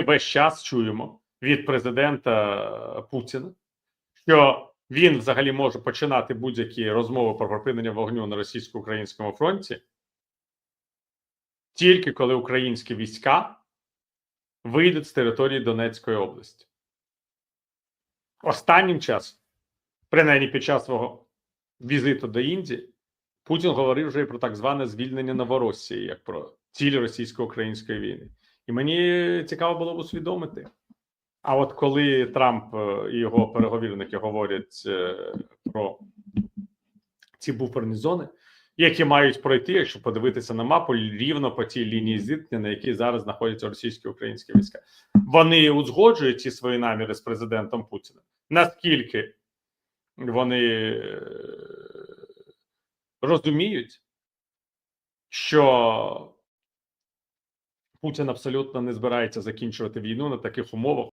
Весь час чуємо від президента Путіна, що він взагалі може починати будь-які розмови про припинення вогню на російсько-українському фронті, тільки коли українські війська вийдуть з території Донецької області. Останнім часом, принаймні під час свого візиту до Індії, Путін говорив вже і про так зване звільнення Новоросії, як про ціль російсько-української війни. І мені цікаво було б усвідомити. А от коли Трамп е, і його переговірники говорять е, про ці буферні зони, які мають пройти, якщо подивитися на мапу, рівно по тій лінії зіткнення, на якій зараз знаходяться російські українські війська, вони узгоджують ці свої наміри з президентом Путіним. Наскільки вони е, розуміють, що Путін абсолютно не збирається закінчувати війну на таких умовах,